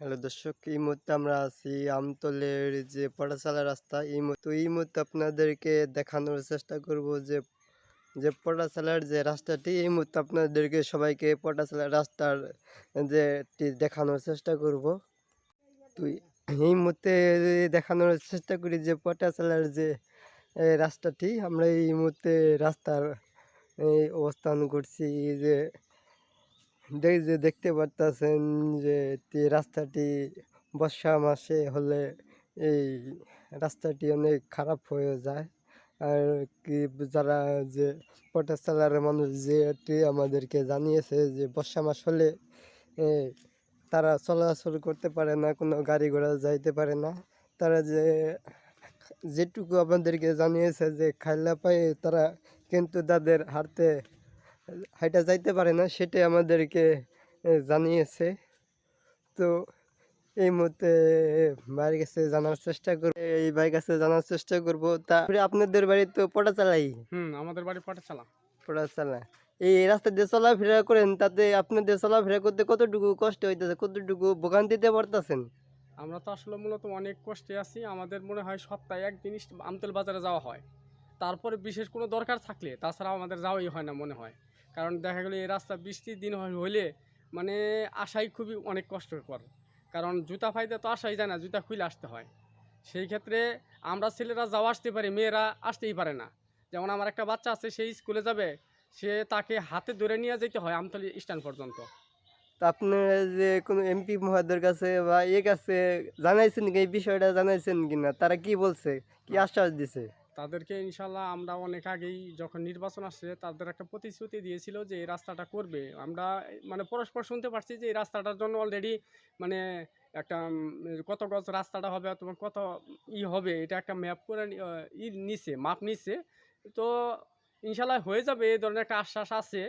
Hello দর্শক, এই মুহূর্তে আমরা আছি আমতলের যে পটাশালা রাস্তা, এই তো এই মুহূর্তে আপনাদেরকে দেখানোর চেষ্টা করব যে যে পটাশালার যে রাস্তাটি, এই মুহূর্তে আপনাদেরকে সবাইকে পটাশালার রাস্তার যে টি দেখানোর চেষ্টা করব। তো এই মুহূর্তে দেখানোর চেষ্টা করি যে পটাশালার যে রাস্তাটি, আমরা এই মুহূর্তে রাস্তার অবস্থান করছি যে যে দেখতে পারতেছেন যে রাস্তাটি বর্ষা মাসে হলে এই রাস্তাটি অনেক খারাপ হয়ে যায়। আর কি যারা যে পটাশালার মানুষ যে এটি আমাদেরকে জানিয়েছে যে, বর্ষা মাস হলে তারা চলাচল করতে পারে না, কোনো গাড়ি ঘোড়া যাইতে পারে না। তারা যে, যেটুকু আমাদেরকে জানিয়েছে যে, খাইলা পায়ে তারা কিন্তু তাদের হাঁটতে হাইটা যাইতে পারে না সেটাই আমাদেরকে জানিয়েছে। তো এই মুহূর্তে ভাইয়ের কাছে জানার চেষ্টা করব এই ভাইয়ের কাছে জানার চেষ্টা করব। তারপরে আপনাদের বাড়ি তো পটা চালাই? হুম আমাদের বাড়ি পাঠশালা পটা চালা। এই রাস্তা দিয়ে চলাফেরা করেন তাতে আপনাদের চলাফেরা করতে কতটুকু কষ্ট হইতেছে? কতটুকু ভোগান্তিতে পড়তেছেন? আমরা তো আসলে মূলত অনেক কষ্টে আছি। আমাদের মনে হয় সপ্তাহে এক জিনিস আমতেল বাজারে যাওয়া হয়। তারপরে বিশেষ কোনো দরকার থাকলে তাছাড়া আমাদের যাওয়াই হয় না মনে হয়। কারণ দেখা গেলো এই রাস্তা বৃষ্টির দিন হইলে মানে আসাই খুবই অনেক কষ্টকর কারণ জুতা ফাইতে তো আসাই যায় না জুতা খুলে আসতে হয়। সেই ক্ষেত্রে আমরা ছেলেরা যাওয়া আসতে পারি মেয়েরা আসতেই পারে না। যেমন আমার একটা বাচ্চা আছে সেই স্কুলে যাবে সে তাকে হাতে ধরে নিয়ে যেতে হয় আমতলি স্ট্যান্ড পর্যন্ত। তা আপনারা যে কোনো এমপি মহাদের কাছে বা এ কাছে জানাইছেন কি এই বিষয়টা জানাইছেন কিনা? তারা কি বলছে? কি আশ্বাস দিছে? তাদেরকে ইনশাল্লাহ আমরা অনেক আগেই যখন নির্বাচন আসছে, তাদের একটা প্রতিশ্রুতি দিয়েছিল যে এই রাস্তাটা করবে। আমরা মানে পরস্পর শুনতে পারছি যে এই রাস্তাটার জন্য অলরেডি মানে একটা কত গজ রাস্তাটা হবে অথবা কত ই হবে, এটা একটা ম্যাপ করে ই নিছে মাপ নিছে। তো ইনশাল্লাহ হয়ে যাবে, এই ধরনের একটা আশ্বাস আছে।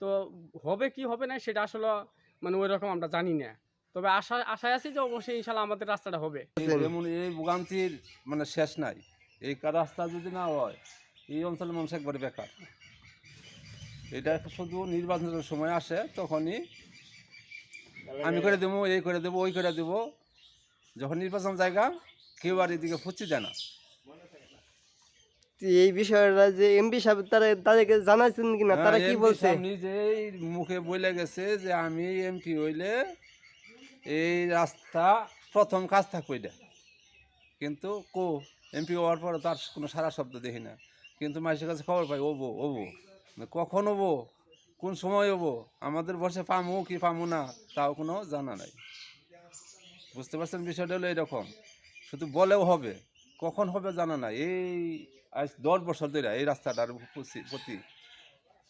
তো হবে কি হবে না সেটা আসলে মানে ওই রকম আমরা জানি না। তবে আশা, আশায় আছি যে অবশ্যই ইনশাল্লাহ আমাদের রাস্তাটা হবে। এই ভোগান্তির মানে শেষ নাই। এই কা- রাস্তা যদি না হয় এই অঞ্চলের মানুষ একবারে বেকার। এটা শুধু নির্বাচনের সময় আসে তখনই আমি করে দেবো এই করে দেবো ওই করে দেবো। যখন নির্বাচন জায়গা কেউ আর এদিকে ফুচি দেয় না। এই বিষয়টা যে এমপি সাহেব তারা তাদেরকে জানাইছেন কিনা তারা হ্যাঁ, কি MP বলছে? নিজেই মুখে বলে গেছে যে আমি এমপি হইলে এই রাস্তা প্রথম কাজ থাকবে এটা। কিন্তু কো এমপি হওয়ার পরে তার কোনো সারা শব্দ দেখি না। কিন্তু মানুষের কাছে খবর পাই, ওবো ওবো। কখন ওবো? কোন সময় ওবো? আমাদের বসে পামু কি পামু না, তাও কোনো জানা নাই। বুঝতে পারছেন বিষয়টা হলো এরকম। শুধু বলেও হবে, কখন হবে জানা নাই। এই আজ দশ বছর ধরে এই রাস্তাটার প্রতি-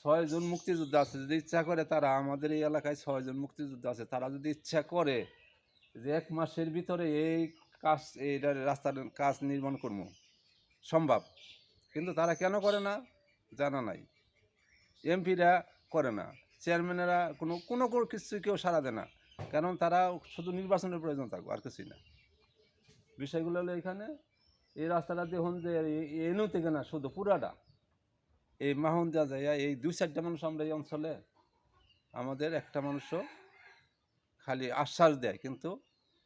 ছয়জন মুক্তিযোদ্ধা আছে, যদি ইচ্ছা করে তারা, আমাদের এই এলাকায় ছয়জন মুক্তিযোদ্ধা আছে, তারা যদি ইচ্ছা করে যে এক মাসের ভিতরে এই কাজ এই রাস্তার কাজ নির্মাণ করব। সম্ভব। কিন্তু তারা কেন করে না? জানা নাই। এমপিরা করে না। চেয়ারম্যানেরা কোনো কোনো কিছু কেউ সাড়া দেয় না। কারণ তারা শুধু নির্বাচনের প্রয়োজন থাকবে, আর কিছুই না। বিষয়গুলো হলো এখানে, এই রাস্তাটা দেখুন যে এনু থেকে না, শুধু পুরাটা। এই মাহন যা যায়, এই দুই চারটা মানুষ আমরা এই অঞ্চলে, আমাদের একটা মানুষও খালি আশ্বাস দেয়, কিন্তু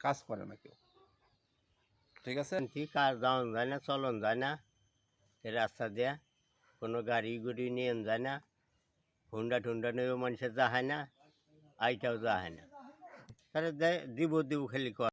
কাজ করে না কেউ। ঠিক আছে? ঠিক কার যাওয়ান যায় না, চলন যায় না। রাস্তা দিয়া কোনো গাড়ি গুড়ি নিয়ে যায় না। হুন্ডা টুন্ডা নিয়েও মানুষের যা হয় না আইটাও যা হয় না। তাহলে দিব দিব খালি